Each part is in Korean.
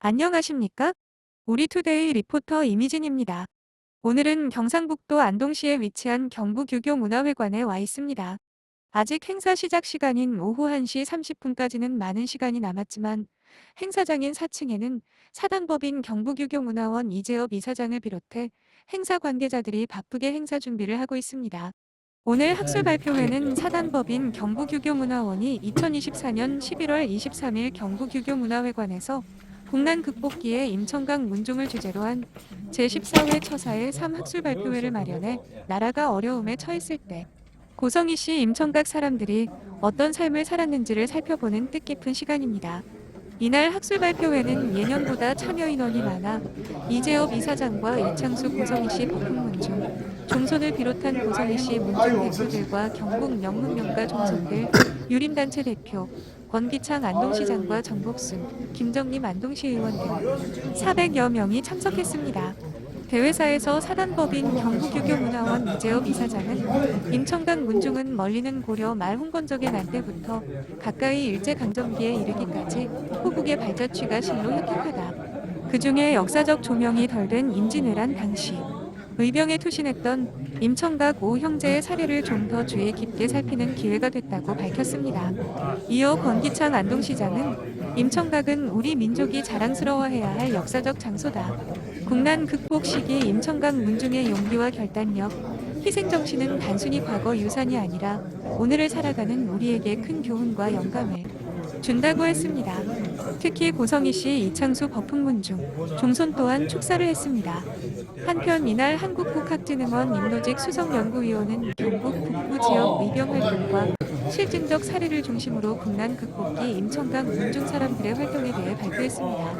안녕하십니까? 우리투데이 리포터 이미진입니다. 오늘은 경상북도 안동시에 위치한 경북유교문화회관에 와 있습니다. 아직 행사 시작 시간인 오후 1시 30분까지는 많은 시간이 남았지만 행사장인 4층에는 사단법인 경북유교문화원 이재업 이사장을 비롯해 행사 관계자들이 바쁘게 행사 준비를 하고 있습니다. 오늘 학술 발표회는 사단법인 경북유교문화원이 2024년 11월 23일 경북유교문화회관에서 국난 극복기에 임청각 문중을 주제로 한 제14회 처사의 3학술 발표회를 마련해 나라가 어려움에 처했을 때 고성희 씨 임청각 사람들이 어떤 삶을 살았는지를 살펴보는 뜻깊은 시간입니다. 이날 학술 발표회는 예년보다 참여 인원이 많아 이재업 이사장과 이창수 고성희 씨 법흥문중, 종손을 비롯한 고성희 씨 문중 대표들과 경북 영문명가 종손들, 유림단체 대표, 권기창 안동시장과 정복순, 김정림 안동시 의원 등 400여 명이 참석했습니다. 대회사에서 사단법인 경북유교문화원 이재업 이사장은 임청각 문중은 멀리는 고려 말 홍건적의 날 때부터 가까이 일제강점기에 이르기까지 호국의 발자취가 실로 혁혁하다. 그 중에 역사적 조명이 덜 된 임진왜란 당시 의병에 투신했던 임청각 오 형제의 사례를 좀 더 주의 깊게 살피는 기회가 됐다고 밝혔습니다. 이어 권기창 안동시장은 임청각은 우리 민족이 자랑스러워해야 할 역사적 장소다. 국난 극복 시기 임청각 문중의 용기와 결단력, 희생정신은 단순히 과거 유산이 아니라 오늘을 살아가는 우리에게 큰 교훈과 영감을 준다고 했습니다. 특히 고성희 씨, 이창수 법흥문중, 종손 또한 축사를 했습니다. 한편 이날 한국국학진흥원 임노직 수석연구위원은 경북 북부 지역 의병 활동과 실증적 사례를 중심으로 국난 극복기 임청각 문중 사람들의 활동에 대해 발표했습니다.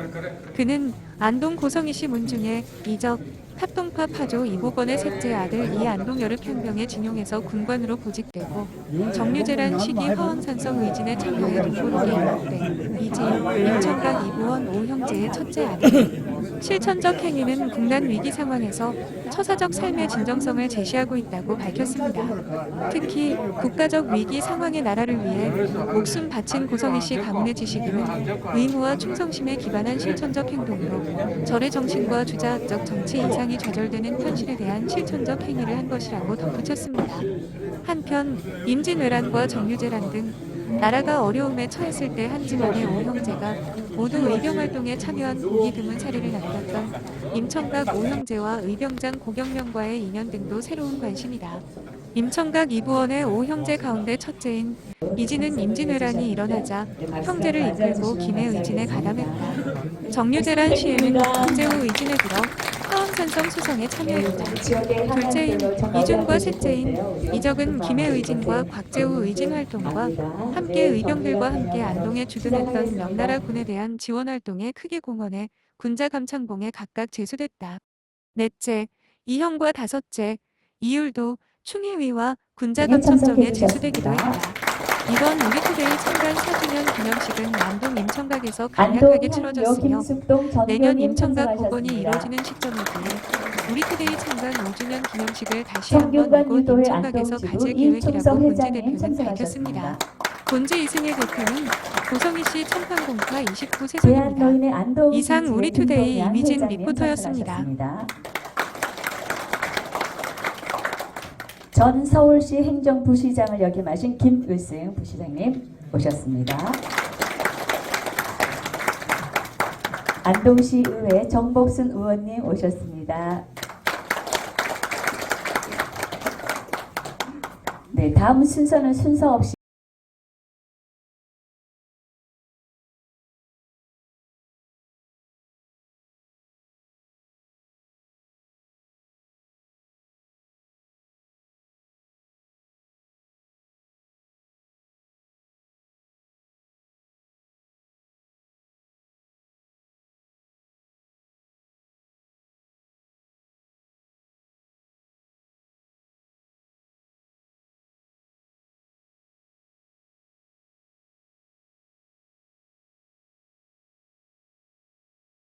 그는 안동 고성희 씨 문중에 이적 합동파 파조 이복원의 셋째 아들 이안동 여름편병에 진용해서 군관으로 보직되고 정유재란 시기 화원산성 의진에 참여해 동부록에 임업된 이재용, 임청각 이부원 오형제의 첫째 아들 실천적 행위는 국난 위기 상황에서 처사적 삶의 진정성을 제시하고 있다고 밝혔습니다. 특히 국가적 위기 상황의 나라를 위해 목숨 바친 고성희 씨 가문의 지식인은 의무와 충성심에 기반한 실천적 행동으로 절의 정신과 주자학적 정치 이상 이 좌절되는 현실에 대한 실천적 행위를 한 것이라고 덧붙였습니다. 한편 임진왜란과 정유재란 등 나라가 어려움에 처했을 때 한 집안의 오형제가 모두 의병활동에 참여한 보기 드문 사례를 남겼던 임청각 오형제와 의병장 고경명과의 인연 등도 새로운 관심이다. 임청각 이부원의 오형제 가운데 첫째인 이진은 임진왜란이 일어나자 형제를 이끌고 김해 의진에 가담했다. 정유재란 시에는 김재우 의진에 들어 하원산성 수성에 참여했다. 둘째인 이준과 셋째인 이적은 김해 의진과 곽재우 의진 활동과 함께 의병들과 함께 안동에 주둔했던 명나라 군에 대한 지원 활동에 크게 공헌해 군자 감창봉에 각각 제수됐다. 넷째, 이형과 다섯째, 이율도 충해위와 군자 감청정에 제수되기도 했다. 이번 우리투데이 창간 4주년 기념식은 안동 임청각에서 간략하게 치러졌으며 내년 임청각 복원이 이뤄지는 시점이기에 우리투데이 창간 5주년 기념식을 다시 한번 이곳 임청각에서 가질 계획이라고 회장님 대표는 밝혔습니다. 본지 이승의 대표는 고성희 씨 천판공파 29 대한 세상입니다. 노인의 안동 이상 지지의 우리투데이 이미진 리포터였습니다. 참석하셨습니다. 전 서울시 행정부시장을 역임하신 김을승 부시장님 오셨습니다. 안동시 의회 정복순 의원님 오셨습니다. 네, 다음 순서는 순서 없이